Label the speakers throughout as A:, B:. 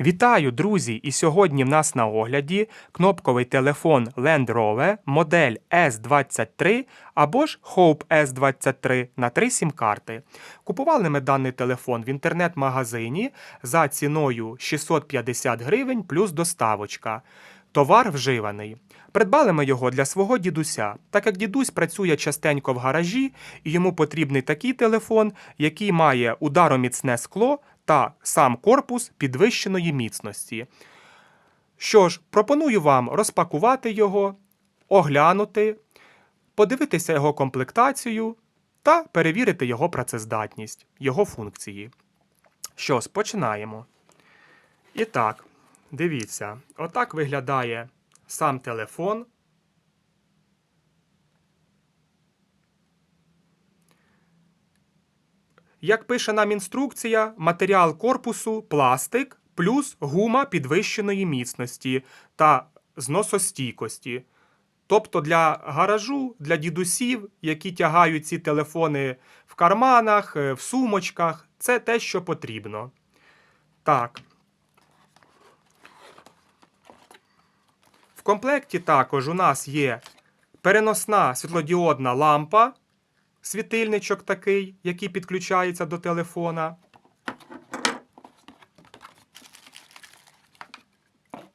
A: Вітаю, друзі! І сьогодні в нас на огляді кнопковий телефон Land Rover модель S23 або ж Hope S23 на 3 сім-карти. Купували ми даний телефон в інтернет-магазині за ціною 650 гривень плюс доставочка. Товар вживаний. Придбали ми його для свого дідуся, так як дідусь працює частенько в гаражі, і йому потрібний такий телефон, який має удароміцне скло та сам корпус підвищеної міцності. Що ж, пропоную вам розпакувати його, оглянути, подивитися його комплектацію та перевірити його працездатність, його функції. Що ж, починаємо. І так, дивіться, отак виглядає сам телефон. Як пише нам інструкція, матеріал корпусу пластик плюс гума підвищеної міцності та зносостійкості. Тобто для гаражу, для дідусів, які тягають ці телефони в карманах, е, в сумочках, це те, що потрібно. Так. В комплекті також у нас є переносна світлодіодна лампа, світильничок такий, який підключається до телефона.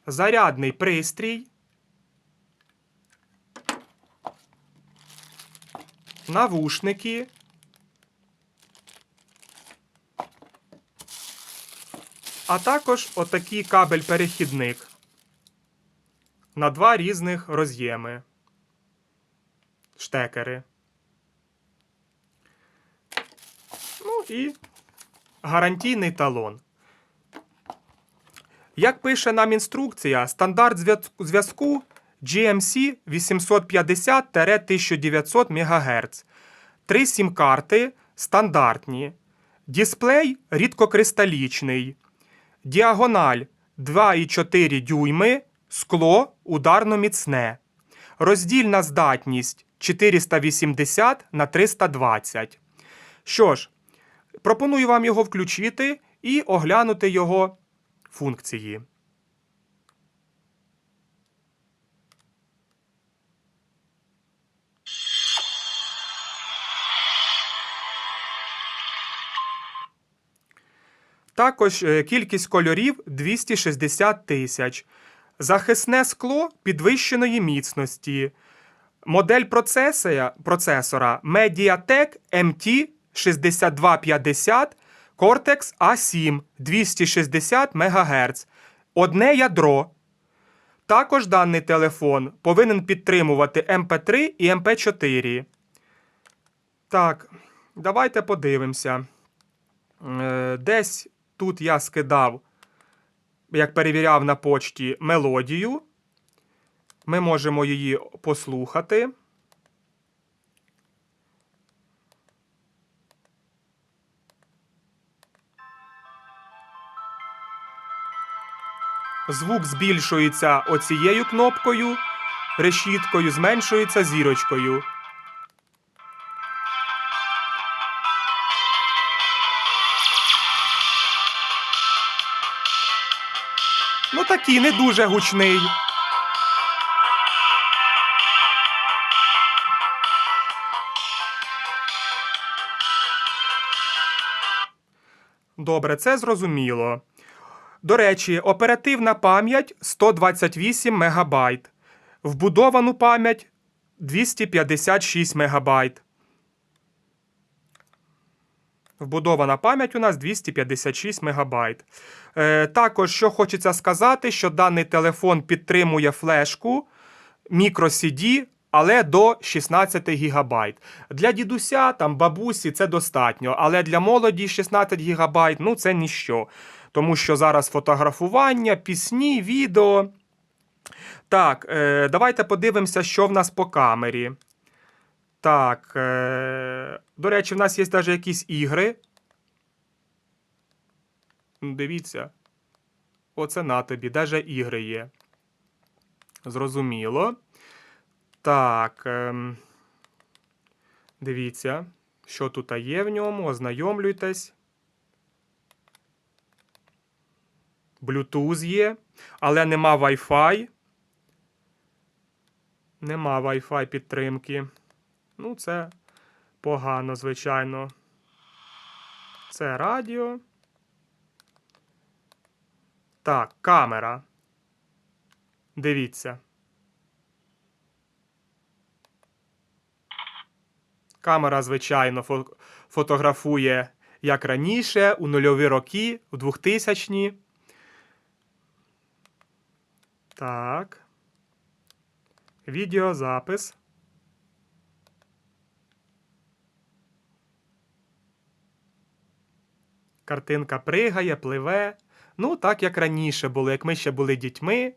A: Зарядний пристрій. Навушники. А також отакий кабель-перехідник на два різних роз'єми. Штекери. І гарантійний талон. Як пише нам інструкція, стандарт зв'язку GMC 850-1900 МГц. Три сім-карти стандартні. Дисплей рідкокристалічний. Діагональ 2,4 дюйми. Скло ударно міцне. Роздільна здатність 480 на 320. Що ж, пропоную вам його включити і оглянути його функції. Також е, кількість кольорів 260 тисяч. Захисне скло підвищеної міцності. Модель процесора, Mediatek MT 6250 Cortex A7 260 МГц. Одне ядро. Також даний телефон повинен підтримувати MP3 і MP4. Так, давайте подивимося. Е, Десь тут я скидав, як перевіряв на почті, мелодію. Ми можемо її послухати. Звук збільшується оцією кнопкою, решіткою, зменшується зірочкою. Ну такий не дуже гучний. Добре, це зрозуміло. До речі, оперативна пам'ять 128 МБ. Вбудовану пам'ять 256 МБ. Вбудована пам'ять у нас 256 МБ. Е, також, що хочеться сказати, що даний телефон підтримує флешку microCD, але до 16 ГБ. Для дідуся, там, бабусі це достатньо, але для молоді 16 ГБ ну це ніщо. Тому що зараз фотографування, пісні, відео. Так, е, давайте подивимося, що в нас по камері. Так. Е, до речі, в нас є навіть якісь ігри. Ну, Дивіться. Оце на тобі, навіть ігри є. Зрозуміло. Так. Ем, дивіться, що тут є в ньому, ознайомлюйтесь. Bluetooth є, але нема Wi-Fi. Нема Wi-Fi підтримки. Ну, це погано, звичайно. Це радіо. Так, камера. Дивіться. Камера, звичайно, фо- фотографує як раніше, у нульові роки, у 2000-ні. Так. Відеозапис. Картинка пригає, пливе. Ну, так як раніше було, як ми ще були дітьми.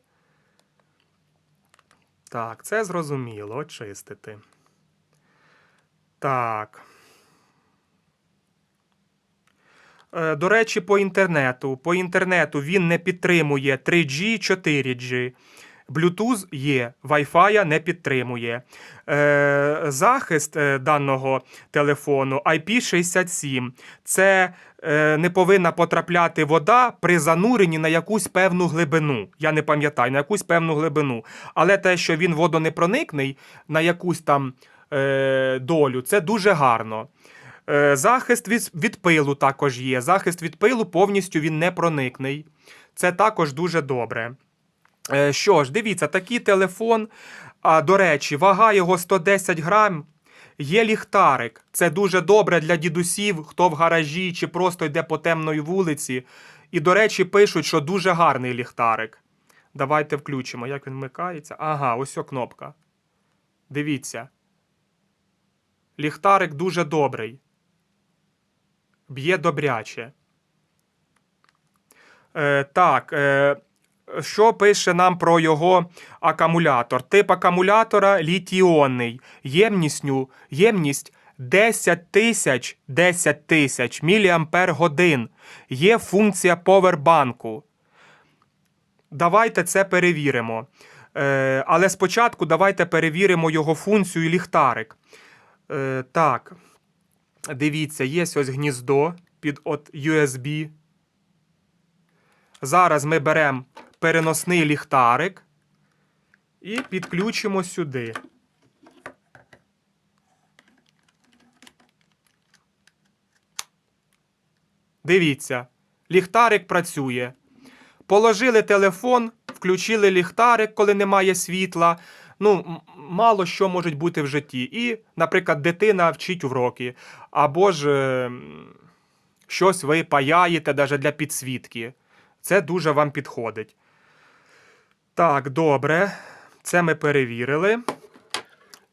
A: Так, це зрозуміло. Очистити. Так. Е, До речі, по інтернету. По інтернету він не підтримує 3G, 4G. Bluetooth є, Wi-Fi не підтримує. Е, захист е, даного телефону IP67. Це е, не повинна потрапляти вода при зануренні на якусь певну глибину. Я не пам'ятаю, на якусь певну глибину. Але те, що він водонепроникний на якусь там е, долю, це дуже гарно. Е, Захист від, від пилу також є. Захист від пилу повністю він не проникний. Це також дуже добре. Е, Що ж, дивіться, такий телефон. А, до речі, вага його 110 грам. Є ліхтарик. Це дуже добре для дідусів, хто в гаражі чи просто йде по темної вулиці. І, до речі, пишуть, що дуже гарний ліхтарик. Давайте включимо, як він вмикається. Ага, ось о кнопка. Дивіться. Ліхтарик дуже добрий. Б'є добряче. Е, так. Е, що пише нам про його акумулятор? Тип акумулятора літіонний. Ємністю, ємність 10 тисяч 10 тисяч міліампер годин. Є функція повербанку. Давайте це перевіримо. Е, але спочатку давайте перевіримо його функцію ліхтарик. Е, так. Дивіться, є ось гніздо під от USB. Зараз ми беремо переносний ліхтарик і підключимо сюди. Дивіться, ліхтарик працює. Положили телефон, включили ліхтарик, коли немає світла. Ну, мало що може бути в житті. І, наприклад, дитина вчить уроки, або ж е, щось ви паяєте навіть для підсвітки. Це дуже вам підходить. Так, добре. Це ми перевірили.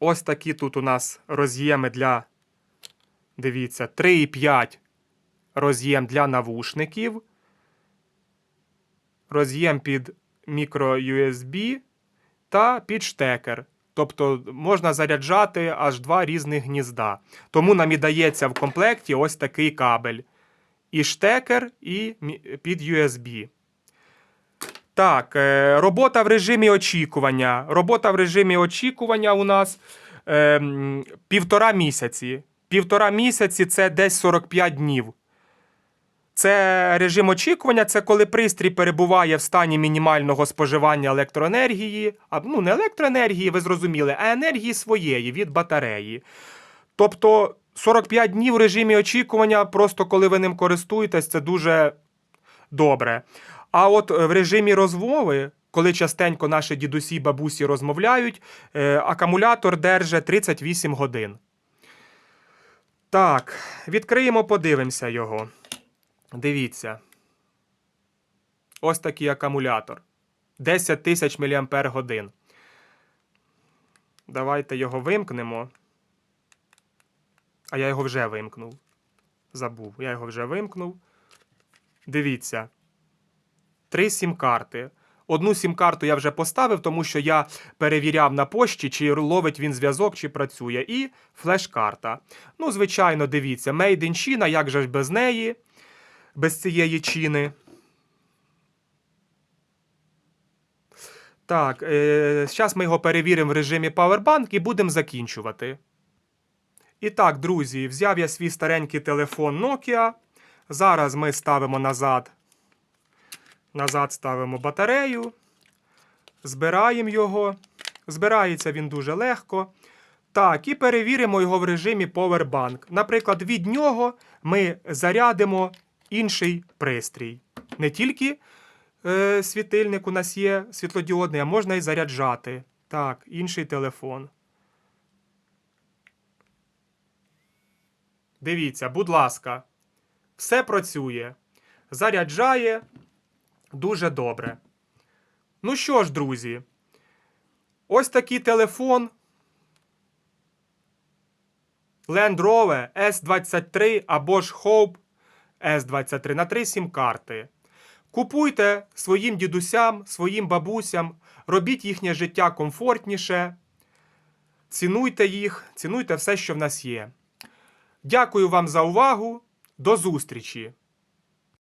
A: Ось такі тут у нас роз'єми для. Дивіться, 3,5 роз'єм для навушників. Роз'єм під мікро-USB та під штекер. Тобто можна заряджати аж два різних гнізда. Тому нам і дається в комплекті ось такий кабель. І штекер, і під USB. Так, е, робота в режимі очікування. Робота в режимі очікування у нас е, півтора місяці. Півтора місяці це десь 45 днів. Це режим очікування, це коли пристрій перебуває в стані мінімального споживання електроенергії, а ну не електроенергії, ви зрозуміли, а енергії своєї від батареї. Тобто 45 днів в режимі очікування, просто коли ви ним користуєтесь, це дуже добре. А от е, в режимі розмови, коли частенько наші дідусі бабусі розмовляють, е, акумулятор держить 38 годин. Так, відкриємо, подивимося його. Дивіться. Ось такий акумулятор. 10 тисяч мАч. Давайте його вимкнемо. А я його вже вимкнув. Забув. Я його вже вимкнув. Дивіться. Три сім-карти. Одну сім-карту я вже поставив, тому що я перевіряв на пошті, чи ловить він зв'язок, чи працює. І флеш-карта. Ну, звичайно, дивіться, Made in China, як же ж без неї, без цієї чини. Так, е, зараз ми його перевіримо в режимі Powerbank і будемо закінчувати. І так, друзі, взяв я свій старенький телефон Nokia. Зараз ми ставимо назад Назад ставимо батарею, збираємо його. Збирається він дуже легко. Так, і перевіримо його в режимі Powerbank. Наприклад, від нього ми зарядимо інший пристрій. Не тільки е, світильник у нас є світлодіодний, а можна і заряджати. Так, інший телефон. Дивіться, будь ласка, все працює. Заряджає дуже добре. Ну що ж, друзі, ось такий телефон. Land Rover S23 або ж Hope S23 на 3 сім-карти. Купуйте своїм дідусям, своїм бабусям, робіть їхнє життя комфортніше, цінуйте їх, цінуйте все, що в нас є. Дякую вам за увагу. До зустрічі!